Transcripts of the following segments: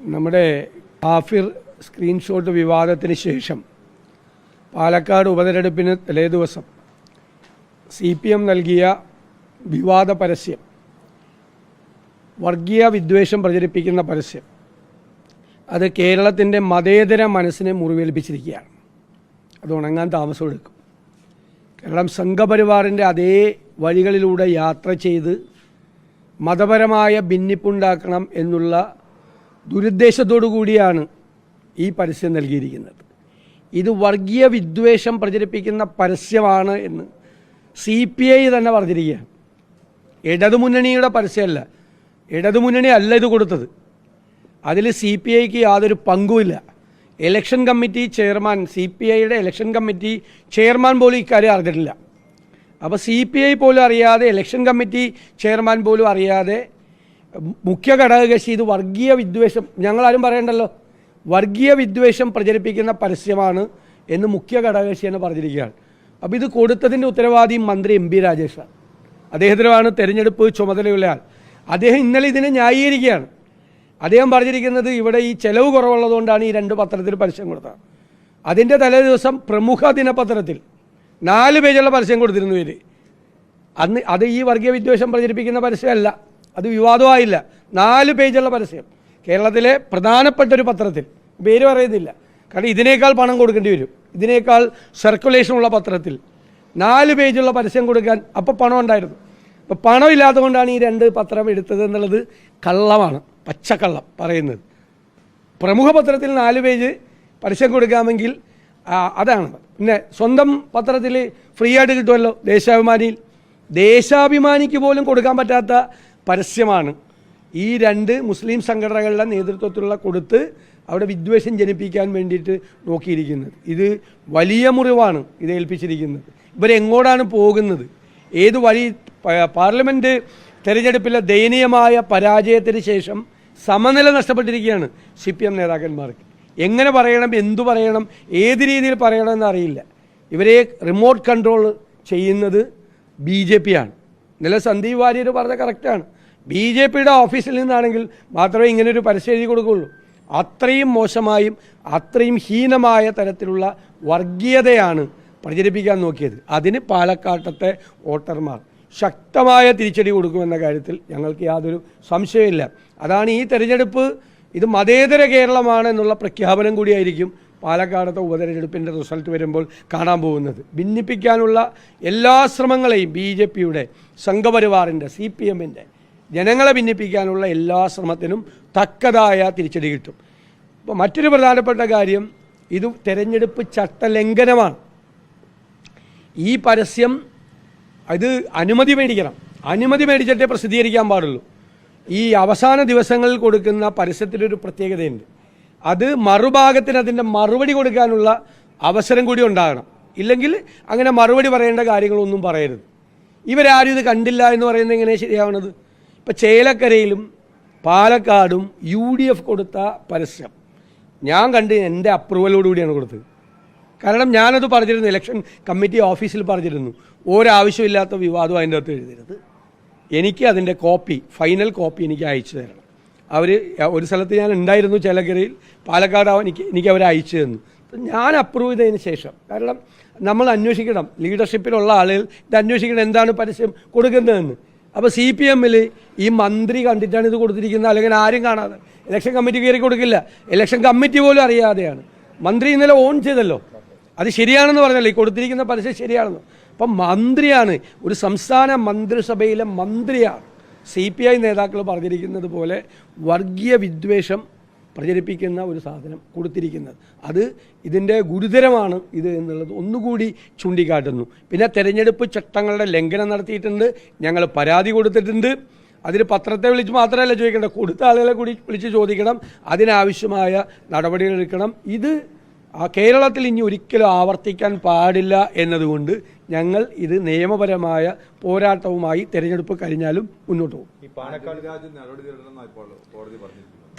നമ്മുടെ ഹാഫിർ സ്ക്രീൻഷോട്ട് വിവാദത്തിന് ശേഷം പാലക്കാട് ഉപതെരഞ്ഞെടുപ്പിന് തലേദിവസം സി പി എം നൽകിയ വിവാദ പരസ്യം വർഗീയ വിദ്വേഷം പ്രചരിപ്പിക്കുന്ന പരസ്യം അത് കേരളത്തിന്റെ മതേതര മനസ്സിനെ മുറിവേൽപ്പിച്ചിരിക്കുകയാണ്. അത് ഉണങ്ങാൻ താമസമെടുക്കും കേരളം സംഘപരിവാറിന്റെ അതേ വഴികളിലൂടെ യാത്ര ചെയ്ത് മതപരമായ ഭിന്നിപ്പുണ്ടാക്കണം എന്നുള്ള ദുരുദ്ദേശത്തോടു കൂടിയാണ് ഈ പരസ്യം നൽകിയിരിക്കുന്നത്. ഇത് വർഗീയ വിദ്വേഷം പ്രചരിപ്പിക്കുന്ന പരസ്യമാണ് എന്ന് സി പി ഐ തന്നെ പറഞ്ഞിരിക്കുകയാണ്. ഇടതുമുന്നണിയുടെ പരസ്യമല്ല. ഇടതുമുന്നണി അല്ല ഇത് കൊടുത്തത്. അതിൽ സി പി ഐക്ക് യാതൊരു പങ്കുമില്ല. Election committee chairman C P ഐയുടെ ഇലക്ഷൻ കമ്മിറ്റി ചെയർമാൻ പോലും ഇക്കാര്യം അറിഞ്ഞിട്ടില്ല. അപ്പോൾ സി പി ഐ പോലും അറിയാതെ ഇലക്ഷൻ കമ്മിറ്റി ചെയർമാൻ പോലും അറിയാതെ മുഖ്യ ഘടകകക്ഷി ഇത് വർഗീയ വിദ്വേഷം. ഞങ്ങളാരും പറയണ്ടല്ലോ. വർഗീയ വിദ്വേഷം പ്രചരിപ്പിക്കുന്ന പരസ്യമാണ് എന്ന് മുഖ്യ ഘടകകക്ഷി എന്ന് പറഞ്ഞിരിക്കുകയാണ്. അപ്പോൾ ഇത് കൊടുത്തതിന്റെ ഉത്തരവാദി മന്ത്രി എം പി രാജേഷാണ് അദ്ദേഹത്തിനാണ് തെരഞ്ഞെടുപ്പ് ചുമതലയുള്ള ആൾ അദ്ദേഹം ഇന്നലെ ഇതിനെ ന്യായീകരിക്കുകയാണ്. അദ്ദേഹം പറഞ്ഞിരിക്കുന്നത് ഇവിടെ ഈ ചെലവ് കുറവുള്ളതുകൊണ്ടാണ് ഈ രണ്ട് പത്രത്തിൽ പരസ്യം കൊടുത്തത്. അതിന്റെ തലേ ദിവസം പ്രമുഖ ദിനപത്രത്തിൽ നാല് പേജുള്ള പരസ്യം കൊടുത്തിരുന്നു ഇവർ അന്ന് അത് ഈ വർഗീയ വിദ്വേഷം പ്രചരിപ്പിക്കുന്ന പരസ്യമല്ല. അത് വിവാദമായില്ല. നാല് പേജുള്ള പരസ്യം. കേരളത്തിലെ പ്രധാനപ്പെട്ട ഒരു പത്രത്തിൽ. പേര് പറയുന്നില്ല. കാരണം ഇതിനേക്കാൾ പണം കൊടുക്കേണ്ടി വരും. ഇതിനേക്കാൾ സർക്കുലേഷൻ ഉള്ള പത്രത്തിൽ. നാല് പേജുള്ള പരസ്യം കൊടുക്കാൻ അപ്പോൾ പണം ഉണ്ടായിരുന്നു. അപ്പോൾ പണം ഇല്ലാത്തതുകൊണ്ടാണ് ഈ രണ്ട് പത്രം എടുത്തത് എന്നുള്ളത് കള്ളമാണ്. പച്ചക്കള്ളം പറയുന്നത്. പ്രമുഖ പത്രത്തിൽ നാല് പേജ് പരസ്യം കൊടുക്കാമെങ്കിൽ അതാണ്. പിന്നെ സ്വന്തം പത്രത്തിൽ ഫ്രീ ആയിട്ട് കിട്ടുമല്ലോ ദേശാഭിമാനിയിൽ. ദേശാഭിമാനിക്ക് പോലും കൊടുക്കാൻ പറ്റാത്ത പരസ്യമാണ്. ഈ രണ്ട് മുസ്ലിം സംഘടനകളുടെ നേതൃത്വത്തിലുള്ള കൊടുത്ത് അവിടെ വിദ്വേഷം ജനിപ്പിക്കാൻ വേണ്ടിയിട്ട് നോക്കിയിരിക്കുന്നത്. ഇത് വലിയ മുറിവാണ് ഇത് ഏൽപ്പിച്ചിരിക്കുന്നത്. ഇവരെങ്ങോട്ടാണ് പോകുന്നത്? ഏത് വഴി പാർലമെന്റ് തെരഞ്ഞെടുപ്പിലെ ദയനീയമായ പരാജയത്തിന് ശേഷം സമനില നഷ്ടപ്പെട്ടിരിക്കുകയാണ് സി പി എം നേതാക്കന്മാർക്ക്. എങ്ങനെ പറയണം എന്തു പറയണം ഏത് രീതിയിൽ പറയണമെന്ന് അറിയില്ല ഇവരെ റിമോട്ട് കൺട്രോൾ ചെയ്യുന്നത് ബി ജെ പി ആണ്. ഇന്നലെ സന്ദീപ് വാര്യർ പറഞ്ഞ കറക്റ്റാണ് ബി ജെ പിയുടെ ഓഫീസിൽ നിന്നാണെങ്കിൽ മാത്രമേ ഇങ്ങനൊരു പരസ്യം കൊടുക്കുകയുള്ളൂ. അത്രയും മോശമായും അത്രയും ഹീനമായ തരത്തിലുള്ള വർഗീയതയാണ് പ്രചരിപ്പിക്കാൻ നോക്കിയത്. അതിന് പാലക്കാട്ടത്തെ വോട്ടർമാർ ശക്തമായ തിരിച്ചടി കൊടുക്കുമെന്ന കാര്യത്തിൽ ഞങ്ങൾക്ക് യാതൊരു സംശയമില്ല അതാണ് ഈ തെരഞ്ഞെടുപ്പ്. ഇത് മതേതര കേരളമാണ് എന്നുള്ള പ്രഖ്യാപനം കൂടിയായിരിക്കും പാലക്കാടത്തെ ഉപതെരഞ്ഞെടുപ്പിന്റെ റിസൾട്ട് വരുമ്പോൾ കാണാൻ പോകുന്നത്. ഭിന്നിപ്പിക്കാനുള്ള എല്ലാ ശ്രമങ്ങളെയും ബി ജെ പിയുടെ സംഘപരിവാറിന്റെ സി പി എമ്മിന്റെ ജനങ്ങളെ ഭിന്നിപ്പിക്കാനുള്ള എല്ലാ ശ്രമത്തിനും തക്കതായ തിരിച്ചടി കിട്ടും. അപ്പോൾ മറ്റൊരു പ്രധാനപ്പെട്ട കാര്യം ഇത് തെരഞ്ഞെടുപ്പ് ചട്ടലംഘനമാണ്. ഈ പരസ്യം ഇത് അനുമതി മേടിക്കണം. അനുമതി മേടിച്ചിട്ടേ പ്രസിദ്ധീകരിക്കാൻ പാടുള്ളൂ. ഈ അവസാന ദിവസങ്ങളിൽ കൊടുക്കുന്ന പരസ്യത്തിലൊരു പ്രത്യേകതയുണ്ട്. അത് മറുഭാഗത്തിന് അതിന്റെ മറുപടി കൊടുക്കാനുള്ള അവസരം കൂടി ഉണ്ടാകണം. ഇല്ലെങ്കിൽ അങ്ങനെ മറുപടി പറയേണ്ട കാര്യങ്ങളൊന്നും പറയരുത്. ഇവരാരും ഇത് കണ്ടില്ല എന്ന് പറയുന്നത് എങ്ങനെ ശരിയാവണത്? ഇപ്പം ചേലക്കരയിലും പാലക്കാടും യു ഡി എഫ് കൊടുത്ത പരസ്യം. ഞാൻ കണ്ട് എന്റെ അപ്രൂവലോടുകൂടിയാണ് കൊടുത്തത്. കാരണം ഞാനത് പറഞ്ഞിരുന്നു ഇലക്ഷൻ കമ്മിറ്റി ഓഫീസിൽ പറഞ്ഞിരുന്നു. ഒരാവശ്യമില്ലാത്ത വിവാദം അതിന്റെ അകത്ത് എഴുതരുത്. എനിക്ക് അതിന്റെ കോപ്പി ഫൈനൽ കോപ്പി എനിക്ക് അയച്ചു തരണം. അവർ ഒരു സ്ഥലത്ത് ഞാൻ ഉണ്ടായിരുന്നു ചേലക്കരയിൽ പാലക്കാട് എനിക്ക് എനിക്ക് അവർ അയച്ചു തന്നു. ഞാൻ അപ്രൂവ് ചെയ്തതിന് ശേഷം കാരണം നമ്മൾ അന്വേഷിക്കണം. ലീഡർഷിപ്പിലുള്ള ആളുകൾ ഇത് അന്വേഷിക്കണം എന്താണ് പരസ്യം കൊടുക്കുന്നതെന്ന്. അപ്പോൾ സി പി എമ്മിൽ ഈ മന്ത്രി കണ്ടിട്ടാണ് ഇത് കൊടുത്തിരിക്കുന്നത്. അല്ലെങ്കിൽ ആരും കാണാതെ. ഇലക്ഷൻ കമ്മിറ്റി കയറി കൊടുക്കില്ല. ഇലക്ഷൻ കമ്മിറ്റി പോലും അറിയാതെയാണ്. മന്ത്രി ഇന്നലെ ഓൺ ചെയ്തല്ലോ. അത് ശരിയാണെന്ന് പറഞ്ഞല്ലോ. ഈ കൊടുത്തിരിക്കുന്ന പരസ്യം ശരിയാണെന്ന്. അപ്പം മന്ത്രിയാണ് ഒരു സംസ്ഥാന മന്ത്രിസഭയിലെ മന്ത്രിയാണ് സി പി ഐ നേതാക്കൾ പറഞ്ഞിരിക്കുന്നത് പോലെ വർഗീയ വിദ്വേഷം പ്രചരിപ്പിക്കുന്ന ഒരു സാധനം കൊടുത്തിരിക്കുന്നത്. അത് ഇതിന്റെ ഗുരുതരമാണ് ഇത് എന്നുള്ളത് ഒന്നുകൂടി ചൂണ്ടിക്കാട്ടുന്നു. പിന്നെ തെരഞ്ഞെടുപ്പ് ചട്ടങ്ങളുടെ ലംഘനം നടത്തിയിട്ടുണ്ട്. ഞങ്ങൾ പരാതി കൊടുത്തിട്ടുണ്ട്. അതിന് പത്രത്തെ വിളിച്ച് മാത്രമല്ല ചോദിക്കേണ്ടത്. കൊടുത്ത ആളുകളെ കൂടി വിളിച്ച് ചോദിക്കണം. അതിനാവശ്യമായ നടപടികൾ എടുക്കണം. ഇത് ആ കേരളത്തിൽ ഇനി ഒരിക്കലും ആവർത്തിക്കാൻ പാടില്ല എന്നതുകൊണ്ട് ഞങ്ങൾ ഇത് നിയമപരമായ പോരാട്ടവുമായി തെരഞ്ഞെടുപ്പ് കഴിഞ്ഞാലും മുന്നോട്ട് പോകും.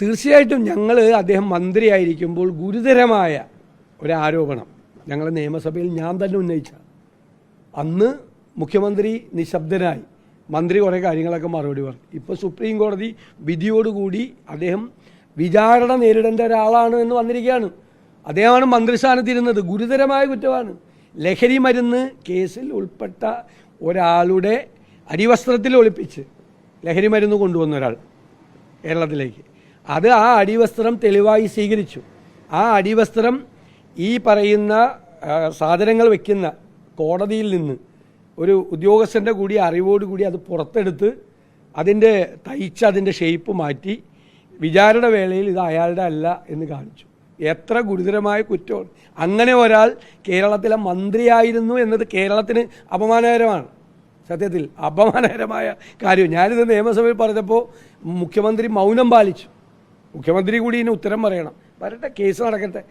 തീർച്ചയായിട്ടും ഞങ്ങൾ അദ്ദേഹം മന്ത്രിയായിരിക്കുമ്പോൾ ഗുരുതരമായ ഒരു ആരോപണം ഞങ്ങൾ നിയമസഭയിൽ ഞാൻ തന്നെ ഉന്നയിച്ച. അന്ന് മുഖ്യമന്ത്രി നിശബ്ദനായി മന്ത്രി കുറേ കാര്യങ്ങളൊക്കെ മറുപടി പറഞ്ഞു. ഇപ്പോൾ സുപ്രീം കോടതി വിധിയോടുകൂടി അദ്ദേഹം വിചാരണ നേരിടേണ്ട ഒരാളാണ് എന്ന് വന്നിരിക്കുകയാണ്. അദ്ദേഹമാണ് മന്ത്രിസ്ഥാനത്തിരുന്നത്. ഗുരുതരമായ കുറ്റമാണ്. ലഹരി മരുന്ന് കേസിൽ ഉൾപ്പെട്ട ഒരാളുടെ അടിവസ്ത്രത്തിൽ ഒളിപ്പിച്ച് ലഹരി മരുന്ന് കൊണ്ടുവന്ന ഒരാൾ കേരളത്തിലേക്ക്. അത് ആ അടിവസ്ത്രം തെളിവായി സ്വീകരിച്ചു. ആ അടിവസ്ത്രം ഈ പറയുന്ന സാധനങ്ങൾ വയ്ക്കുന്ന കോടതിയിൽ നിന്ന് ഒരു ഉദ്യോഗസ്ഥന്റെ കൂടി അറിവോടുകൂടി അത് പുറത്തെടുത്ത് അതിന്റെ തയ്ച്ച് അതിന്റെ ഷേപ്പ് മാറ്റി വിചാരണ വേളയിൽ ഇത് അയാളുടെ അല്ല എന്ന് കാണിച്ചു. എത്ര ഗുരുതരമായ കുറ്റമാണ് അങ്ങനെ ഒരാൾ കേരളത്തിലെ മന്ത്രിയായിരുന്നു എന്നത് കേരളത്തിന് അപമാനകരമാണ്. സത്യത്തിൽ അപമാനകരമായ കാര്യം. ഞാനിത് നിയമസഭയിൽ പറഞ്ഞപ്പോൾ മുഖ്യമന്ത്രി മൗനം പാലിച്ചു. മുഖ്യമന്ത്രി കൂടി ഇതിന് ഉത്തരം പറയണം. വരട്ടെ കേസ് നടക്കട്ടെ.